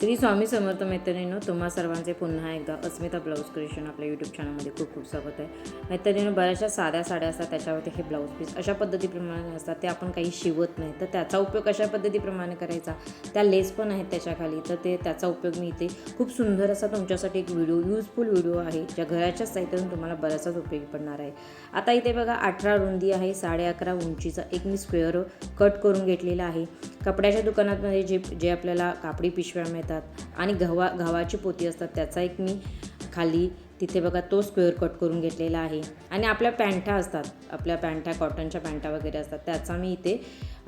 श्री स्वामी समर्थ मैत्रिणींनो तुम्हा सर्वांचे पुन्हा एकदा अस्मिता ब्लाऊज क्रिएशन आपल्या यूट्यूब चॅनलमध्ये खूप खूप स्वागत आहे. मैत्रिणीनं बऱ्याचशा साध्या साड्या असतात त्याच्यावरती हे ब्लाऊज पीस अशा पद्धतीप्रमाणे असतात ते आपण काही शिवत नाही. तर त्याचा उपयोग अशा पद्धतीप्रमाणे करायचा? त्या लेस पण आहेत त्याच्याखाली तर ते त्याचा उपयोग मी इथे खूप सुंदर असा तुमच्यासाठी एक व्हिडिओ यूजफुल व्हिडिओ आहे ज्या घराच्याच साहित्यातून तुम्हाला बराचसाच उपयोगी पडणार आहे. आता इथे बघा अठरा रुंदी आहे साडे अकरा उंचीचा एक मी स्क्वेअर कट करून घेतलेला आहे. कपड्याच्या दुकानातमध्ये म्हणजे जे जे आपल्याला कापडी पिशव्या मिळतात आणि गव्हा गव्हाची पोती असतात त्याचा एक मी खाली तिथे बघा तो स्क्वेअर कट करून घेतलेला आहे. आणि आपल्या पॅन्टा असतात आपल्या पॅन्टा कॉटनच्या पॅन्टा वगैरे असतात त्याचा मी इथे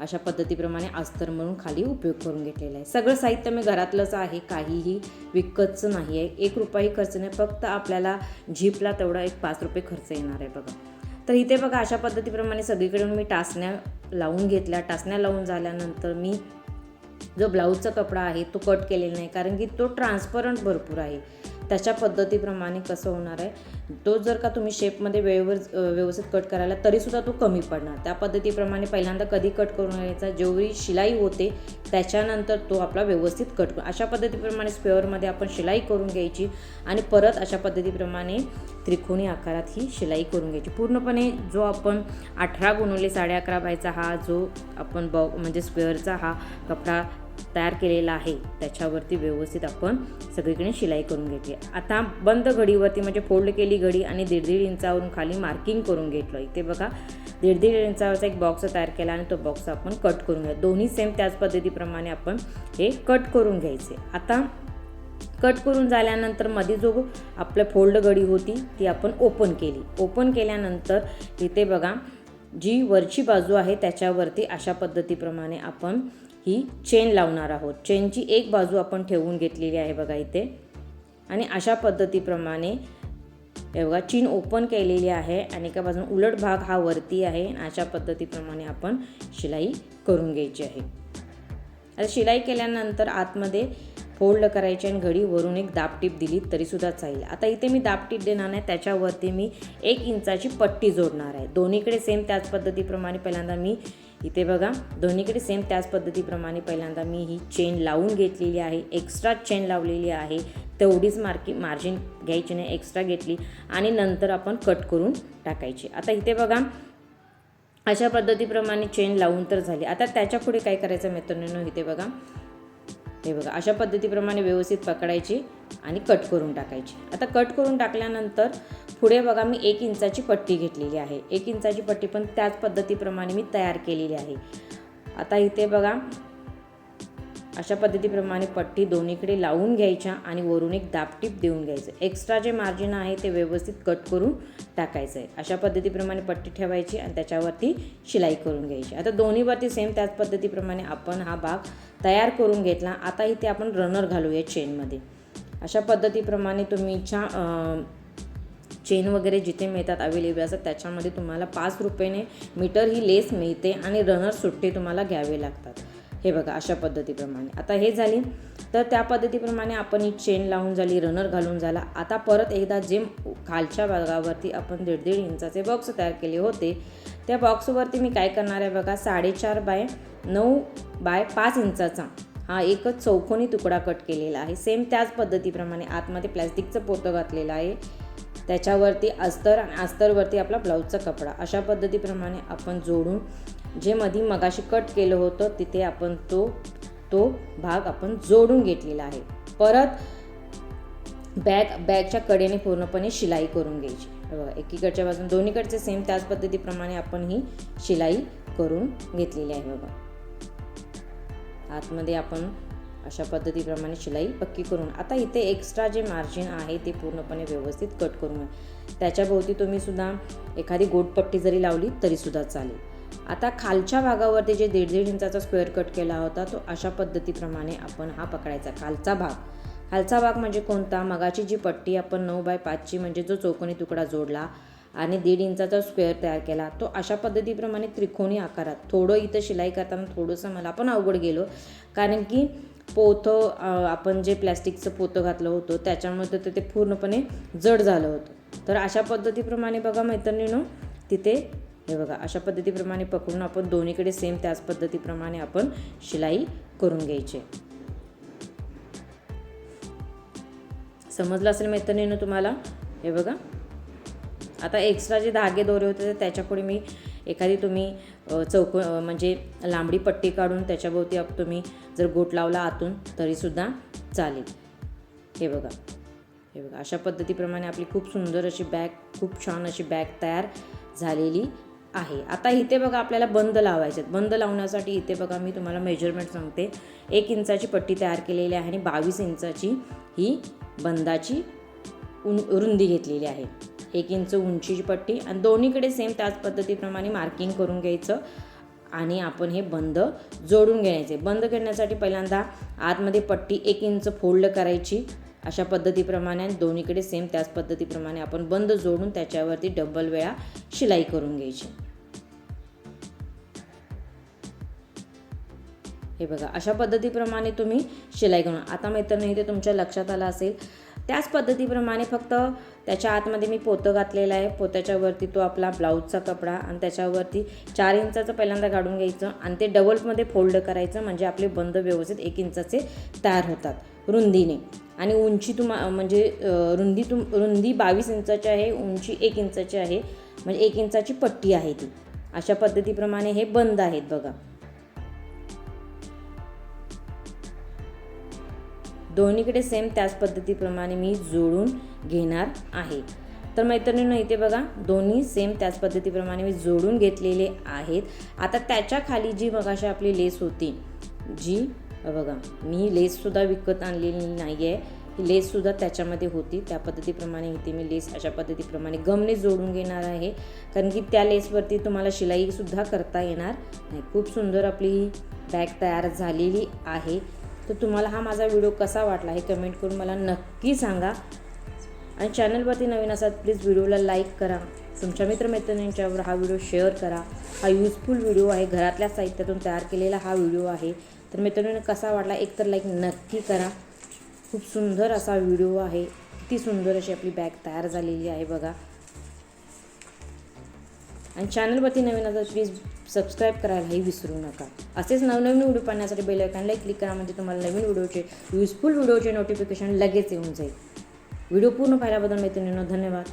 अशा पद्धतीप्रमाणे अस्तर म्हणून खाली उपयोग करून घेतलेला आहे. सगळं साहित्य मी घरातलंच आहे काहीही विकतचं नाही आहे. एक रुपयाही खर्च नाही फक्त आपल्याला झीपला तेवढा एक पाच रुपये खर्च येणार आहे बघा. तर इथे बघा अशा पद्धतीप्रमाणे सगळीकडून मी टाचण्या लावून घेतल्या. टाचण्या लावून झाल्यानंतर मी जो ब्लाऊजचा कपडा आहे तो कट केलेला नाही कारण की तो ट्रान्सपरंट भरपूर आहे. त्याच्या पद्धतीप्रमाणे कसं होणार आहे? तो जर का तुम्ही शेपमध्ये वेळेवर व्यवस्थित कट करायला तरीसुद्धा तो कमी पडणार. त्या पद्धतीप्रमाणे पहिल्यांदा कधी कट करून घ्यायचा? जेवढी शिलाई होते त्याच्यानंतर तो आपला व्यवस्थित कट अशा पद्धतीप्रमाणे स्क्वेअरमध्ये आपण शिलाई करून घ्यायची आणि परत अशा पद्धतीप्रमाणे त्रिकोणी आकारात ही शिलाई करून घ्यायची. पूर्णपणे जो आपण अठरा गुणवले साडे अकरा बायचा हा जो आपण बॉ म्हणजे स्क्वेअरचा हा कपडा तयार केलेला आहे त्याच्यावरती व्यवस्थित आपण सगळीकडे शिलाई करून घेतली. आता बंद घडीवरती म्हणजे फोल्ड केली घडी आणि दीड दीड इंचावरून खाली मार्किंग करून घेतलं. इथे बघा दीड दीड इंचावरचा एक बॉक्स तयार केला आणि तो बॉक्स आपण कट करून घ्या दोन्ही सेम त्याच पद्धतीप्रमाणे आपण हे कट करून घ्यायचे. आता कट करून झाल्यानंतरमध्ये जो आपलं फोल्ड गडी होती ती आपण ओपन केली. ओपन केल्यानंतर इथे बघा जी वरची बाजू आहे त्याच्यावरती अशा पद्धतीप्रमाणे आपण ही चेन लावणार आहोत. चेनची एक बाजू आपण ठेवून घेतलेली आहे बघा इथे. आणि अशा पद्धतीप्रमाणे हे बघा चीन ओपन केलेली आहे आणि एका बाजून उलट भाग हा वरती आहे अशा पद्धतीप्रमाणे आपण शिलाई करून घ्यायची आहे. आता शिलाई केल्यानंतर आतमध्ये फोल्ड करायची आणि घडीवरून एक दाबटीप दिली तरीसुद्धा चालेल. आता इथे मी दाबटीप देणार नाही त्याच्यावरती मी एक इंचाची पट्टी जोडणार आहे. दोन्हीकडे सेम त्याच पद्धतीप्रमाणे पहिल्यांदा मी इथे बघा दोन्हीकडे सेम त्याच पद्धतीप्रमाणे पहिल्यांदा मी ही चेन लावून घेतलेली आहे एक्स्ट्रा चेन लावलेली आहे. तेवढीच मार्की मार्जिन घ्यायची नाही एक्स्ट्रा घेतली आणि नंतर आपण कट करून टाकायची. आता इथे बघा अशा पद्धतीप्रमाणे चेन लावून तर झाली. आता त्याच्या पुढे काय करायचं मित्रांनो इथे बघा. हे बघा अशा पद्धतीप्रमाणे व्यवस्थित पकडायची आणि कट करून टाकायची. आता कट करून टाकल्यानंतर पुढे बघा मी एक इंचाची पट्टी घेतलेली आहे. एक इंचाची पट्टी पण त्याच पद्धतीप्रमाणे मी तयार केलेली आहे. आता इथे बघा अशा पद्धतीप्रमाणे पट्टी दोन्हीकडे लावून घ्यायच्या आणि वरून एक दाबटीप देऊन घ्यायचं. एक्स्ट्रा जे मार्जिन आहे ते व्यवस्थित कट करून टाकायचं आहे अशा पद्धतीप्रमाणे पट्टी ठेवायची आणि त्याच्यावरती शिलाई करून घ्यायची. आता दोन्हीवरती सेम त्याच पद्धतीप्रमाणे आपण हा भाग तयार करून घेतला. आता इथे आपण रनर घालूया चेनमध्ये अशा पद्धतीप्रमाणे तुम्ही छा चेन वगैरे जिथे मिळतात अवेलेबल असतात त्याच्यामध्ये तुम्हाला पाच रुपयाने मीटर ही लेस मिळते आणि रनर सुट्टे तुम्हाला घ्यावे लागतात. हे बघा अशा पद्धतीप्रमाणे. आता हे झाली. तर त्या पद्धतीप्रमाणे आपण ही चेन लावून झाली रनर घालून झाला. आता परत एकदा जे खालच्या भागावरती आपण दीड दीड इंचाचे बॉक्स तयार केले होते त्या बॉक्सवरती मी काय करणार आहे बघा साडेचार बाय नऊ बाय पाच इंचाचा हा एकच चौकोनी तुकडा कट केलेला आहे. सेम त्याच पद्धतीप्रमाणे आतमध्ये प्लॅस्टिकचं पोतं घातलेलं आहे. त्याच्यावरती अस्तर आणि अस्तरवरती आपला ब्लाऊजचा कपडा. अशा पद्धतीप्रमाणे आपण जोडून जे मधी मगाशी कट केलं होतं तिथे आपण तो तो भाग आपण जोडून घेतलेला आहे. परत बॅग बॅगच्या कडेने पूर्णपणे शिलाई करून घ्यायची. एकीकडच्या बाजून दोन्हीकडचे सेम त्याच पद्धतीप्रमाणे आपण ही शिलाई करून घेतलेली आहे बघा. आतमध्ये आपण अशा पद्धतीप्रमाणे शिलाई पक्की करून आता इथे एक्स्ट्रा जे मार्जिन आहे ते पूर्णपणे व्यवस्थित कट करून त्याच्याभोवती तुम्ही सुद्धा एखादी गोटपट्टी जरी लावली तरीसुद्धा चालेल. आता खालच्या भागावरती जे दीड दीड इंचाचा स्क्वेअर कट केला होता तो अशा पद्धतीप्रमाणे आपण हा पकडायचा. खालचा भाग. खालचा भाग म्हणजे कोणता? मगाची जी पट्टी आपण नऊ बाय पाचची म्हणजे जो चौकोनी तुकडा जोडला आणि दीड इंचाचा स्क्वेअर तयार केला तो अशा पद्धतीप्रमाणे त्रिकोणी आकारात. थोडं इथं शिलाई करताना थोडंसं मला पण अवघड गेलो कारण की पोतं आपण जे प्लॅस्टिकचं पोतं घातलं होतं त्याच्यामध्ये तर ते पूर्णपणे जड झालं होतं. तर अशा पद्धतीप्रमाणे बघा मैत्रिणीनं तिथे हे बघा अशा पद्धतीप्रमाणे पकडून आपण दोन्हीकडे सेम त्याच पद्धतीप्रमाणे आपण शिलाई करून घ्यायची. समजलं असेल मैत्रिणीनं तुम्हाला? हे बघा. आता एक्स्ट्रा जे धागे दोरे होते ते त्याच्यापुढे मी एखादी तुम्ही चौक म्हणजे लांबडी पट्टी काढून त्याच्याभोवती तुम्ही जर गोट लावला आतून तरीसुद्धा चालेल. हे बघा. हे बघा अशा पद्धतीप्रमाणे आपली खूप सुंदर अशी बॅग खूप छान अशी बॅग तयार झालेली आहे. आता इथे बघा आपल्याला बंद लावायचे आहेत. बंद लावण्यासाठी इथे बघा मी तुम्हाला मेजरमेंट सांगते. एक इंचाची पट्टी तयार केलेली आहे आणि बावीस इंचाची ही बंदाची उं रुंदी घेतलेली आहे. एक इंच उंचीची पट्टी आणि दोन्हीकडे सेम त्याच पद्धतीप्रमाणे मार्किंग करून घ्यायचं आणि आपण हे बंद जोडून घेण्याचे. बंद करण्यासाठी पहिल्यांदा आतमध्ये पट्टी एक इंच फोल्ड करायची. अशा पद्धतीप्रमाणे आणि दोन्हीकडे सेम त्याच पद्धतीप्रमाणे आपण बंद जोडून त्याच्यावरती डबल वेळा शिलाई करून घ्यायची. हे बघा अशा पद्धतीप्रमाणे तुम्ही शिलाई करून आता मैत्रिणी ते तुमच्या लक्षात आलं असेल त्याच पद्धतीप्रमाणे फक्त त्याच्या आतमध्ये मी पोतं घातलेलं आहे. पोत्याच्यावरती तो आपला ब्लाऊजचा कपडा आणि त्याच्यावरती चार इंचाचं पहिल्यांदा काढून घ्यायचं आणि ते डबलमध्ये फोल्ड करायचं म्हणजे आपले बंद व्यवस्थित एक इंचाचे तयार होतात रुंदीने. आणि उंची तुम्हा म्हणजे रुंदी तुम रुंदी बावीस इंचाची आहे उंची एक इंचाची आहे म्हणजे एक इंचाची पट्टी आहे ती. अशा पद्धतीप्रमाणे हे बंद आहेत बघा. दोन्हीकडे सेम त्याच पद्धतीप्रमाणे मी जोडून घेणार आहे. तर मैत्रिणींनो इथे बघा दोन्ही सेम त्याच पद्धतीप्रमाणे मी जोडून घेतलेले आहेत. आता त्याच्याखाली जी मगाशी आपली लेस होती जी बघा मी लेससुद्धा विकत आणलेली नाही आहे लेससुद्धा त्याच्यामध्ये होती. त्या पद्धतीप्रमाणे इथे मी लेस अशा पद्धतीप्रमाणे गमने जोडून घेणार आहे. कारण की त्या लेसवरती तुम्हाला शिलाईसुद्धा करता येणार नाही. खूप सुंदर आपली ही बॅग तयार झालेली आहे. तर तुम्हाला हा माझा व्हिडिओ कसा वाटला हे कमेंट करून मला नक्की सांगा. आणि चॅनलवरती नवीन असाल प्लीज व्हिडिओला लाईक करा. तुमच्या मित्रमैत्रिणींच्यावर हा व्हिडिओ शेअर करा. हा युजफुल व्हिडिओ आहे. घरातल्या साहित्यातून तयार केलेला हा व्हिडिओ आहे. तर मित्रांनो कसा वाटला? एक तर लाईक नक्की करा. खूप सुंदर असा व्हिडिओ आहे. किती सुंदर अशी आपली बॅग तयार झालेली आहे बघा. आणि चॅनलवरती नवीन आता प्लीज सबस्क्राईब करायलाही विसरू नका. असेच नवनवीन व्हिडिओ पाहण्यासाठी बेल आयकॉनला क्लिक करा म्हणजे तुम्हाला नवीन व्हिडिओचे युजफुल व्हिडिओचे नोटिफिकेशन लगेच येऊन जाईल. व्हिडिओ पूर्ण पाहिल्याबद्दल मैत्रिणींना धन्यवाद.